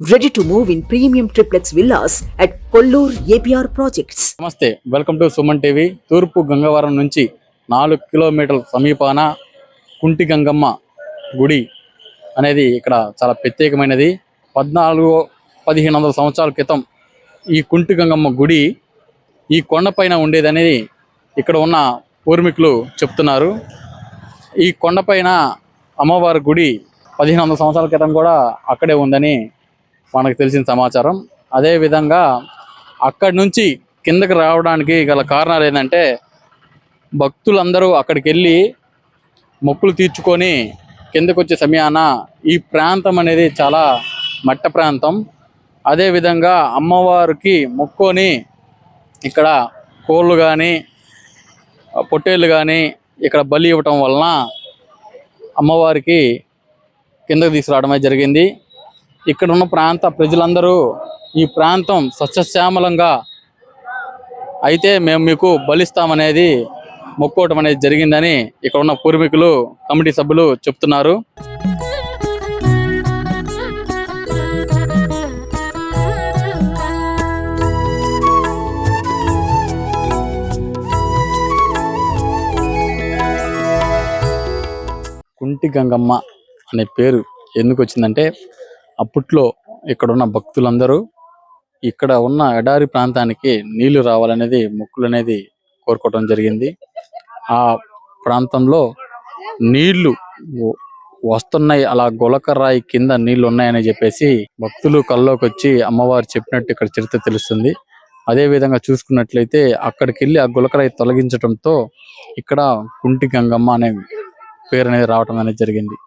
Ready to move in premium triplex villas at Kollur APR projects నమస్తే welcome to Suman TV. Thurpu Gangavaram నుంచి నాలుగు కిలోమీటర్ల సమీపాన కుంటి గంగమ్మ గుడి అనేది ఇక్కడ చాలా ప్రత్యేకమైనది. పద్నాలుగు పదిహేను వందల సంవత్సరాల క్రితం ఈ కుంటి గంగమ్మ గుడి ఈ కొండపైన ఉండేదనేది ఇక్కడ ఉన్న పూర్వీకులు చెప్తున్నారు. ఈ కొండపైన అమ్మవారి గుడి పదిహేను వందల సంవత్సరాల క్రితం కూడా అక్కడే ఉందని మనకు తెలిసిన సమాచారం. అదేవిధంగా అక్కడి నుంచి కిందకి రావడానికి గల కారణాలు ఏంటంటే భక్తులందరూ అక్కడికి వెళ్ళి మొక్కులు తీర్చుకొని కిందకు వచ్చే సమయాన ఈ ప్రాంతం అనేది చాలా మట్ట ప్రాంతం. అదేవిధంగా అమ్మవారికి మొక్కుకొని ఇక్కడ కోళ్ళు కానీ పొట్టేళ్ళు కానీ ఇక్కడ బలి ఇవ్వటం వలన అమ్మవారికి కిందకు తీసుకురావడమే జరిగింది. ఇక్కడ ఉన్న ప్రాంత ప్రజలందరూ ఈ ప్రాంతం సస్యశ్యామలంగా అయితే మేము మీకు బలిస్తామనేది మొక్కోవటం అనేది జరిగిందని ఇక్కడ ఉన్న పూర్వీకులు కమిటీ సభ్యులు చెప్తున్నారు. కుంటి గంగమ్మ అనే పేరు ఎందుకు వచ్చిందంటే అప్పట్లో ఇక్కడ ఉన్న భక్తులందరూ ఇక్కడ ఉన్న ఎడారి ప్రాంతానికి నీళ్ళు రావాలనేది మొక్కులు అనేది కోరుకోవడం జరిగింది. ఆ ప్రాంతంలో నీళ్ళు వస్తున్నాయి. అలా గొలకరాయి కింద నీళ్ళు ఉన్నాయని చెప్పేసి భక్తులు కల్లోకి వచ్చి అమ్మవారు చెప్పినట్టు ఇక్కడ చరిత్ర తెలుస్తుంది. అదే విధంగా చూసుకున్నట్లయితే అక్కడికి వెళ్ళి ఆ గులకరాయి తొలగించడంతో ఇక్కడ కుంటి గంగమ్మ అనే పేరు అనేది రావటం అనేది జరిగింది.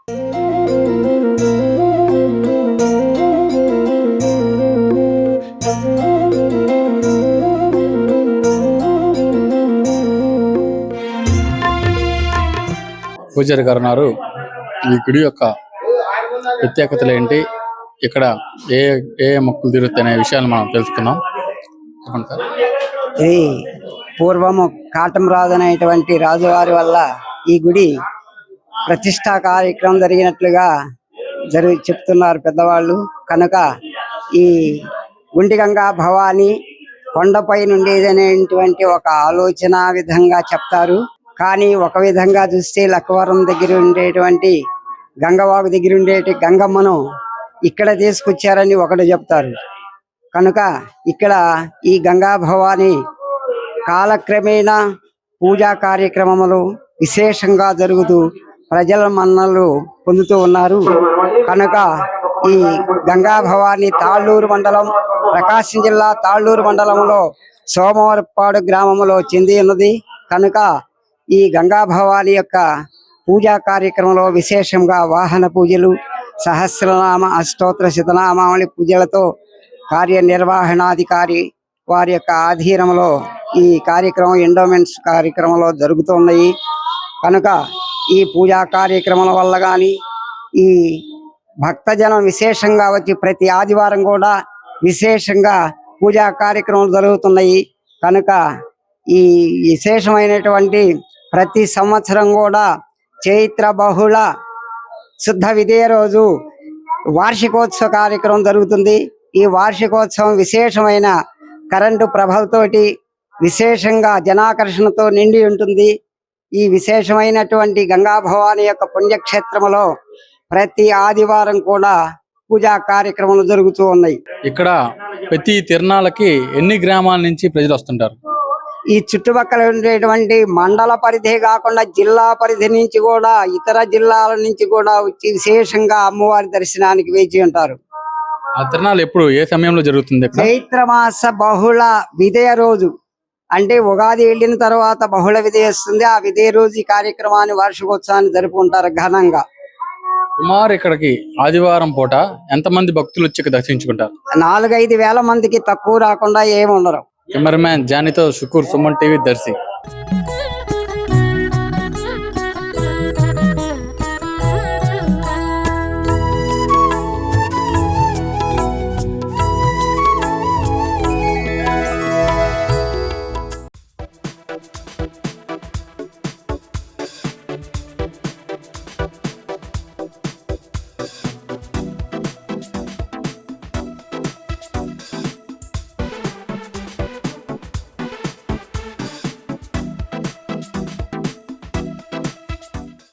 పూజారి గారు ఉన్నారు. ఈ గుడి యొక్క ప్రత్యేకతలు ఏంటి? ఇక్కడ ఏ ఏ మొక్కులు తిరుగుతాయి అనే విషయాలు మనం తెలుసుకుందాం. ఇది పూర్వము కాటం రాజు అనేటువంటి రాజువారి వల్ల ఈ గుడి ప్రతిష్టా కార్యక్రమం జరిగినట్లుగా జరి చెప్తున్నారు పెద్దవాళ్ళు. కనుక ఈ గుండిగంగా భవాని కొండపై నుండి అనేటువంటి ఒక ఆలోచన విధంగా చెప్తారు. కానీ ఒక విధంగా చూస్తే లక్కవరం దగ్గర ఉండేటువంటి గంగవాగు దగ్గర ఉండేటి గంగమ్మను ఇక్కడ తీసుకొచ్చారని ఒకటి చెప్తారు. కనుక ఇక్కడ ఈ గంగా భవాని కాలక్రమేణా పూజా కార్యక్రమములు విశేషంగా జరుగుతూ ప్రజల మన్నలు పొందుతూ ఉన్నారు. కనుక ఈ గంగా భవాని తాళ్ళూరు మండలం ప్రకాశం జిల్లా తాళ్ళూరు మండలంలో సోమవారపాడు గ్రామంలో చెంది ఉన్నది. కనుక ఈ గంగా భవాని యొక్క పూజా కార్యక్రమంలో విశేషంగా వాహన పూజలు సహస్రనామ అష్టోత్తర శతనామావళి పూజలతో కార్యనిర్వహణాధికారి వారి యొక్క ఆధీనంలో ఈ కార్యక్రమం ఎండోమెంట్స్ కార్యక్రమంలో జరుగుతున్నాయి కనుక ఈ పూజా కార్యక్రమాల వల్ల కానీ ఈ భక్తజనం విశేషంగా వచ్చి ప్రతి ఆదివారం కూడా విశేషంగా పూజా కార్యక్రమాలు జరుగుతున్నాయి. కనుక ఈ విశేషమైనటువంటి ప్రతి సంవత్సరం కూడా చైత్ర బహుళ శుద్ధ విదే రోజు వార్షికోత్సవ కార్యక్రమం జరుగుతుంది. ఈ వార్షికోత్సవం విశేషమైన కరెంటు ప్రభలతోటి విశేషంగా జనాకర్షణతో నిండి ఉంటుంది. ఈ విశేషమైనటువంటి గంగా భవాని యొక్క పుణ్యక్షేత్రములో ప్రతి ఆదివారం కూడా పూజా కార్యక్రమాలు జరుగుతూ ఉన్నాయి. ఇక్కడ ప్రతి తిరణాలకి ఎన్ని గ్రామాల నుంచి ప్రజలు వస్తుంటారు? ఈ చుట్టుపక్కల ఉండేటువంటి మండల పరిధి కాకుండా జిల్లా పరిధి నుంచి కూడా ఇతర జిల్లాల నుంచి కూడా వచ్చి విశేషంగా అమ్మవారి దర్శనానికి వేచి ఉంటారు. ఆ తిరణాలు ఎప్పుడు? ఏ సమయంలో జరుగుతుంది ఇక్కడ చైత్రమాస బహుళ విదయ రోజు. అంటే ఉగాది వెళ్ళిన తర్వాత బహుళ విదయ వస్తుంది. ఆ విదయ రోజు ఈ కార్యక్రమాన్ని వార్షికోత్సవాన్ని జరుపుకుంటారు ఘనంగా. సుమారు ఇక్కడికి ఆదివారం పూట ఎంతమంది భక్తులు వచ్చి దర్శించుకుంటారు? నాలుగైదు వేల మందికి తక్కువ రాకుండా ఏమి ఉండరు. कैमरामैन जानी तो शुक्र सुमन टीवी दर्शी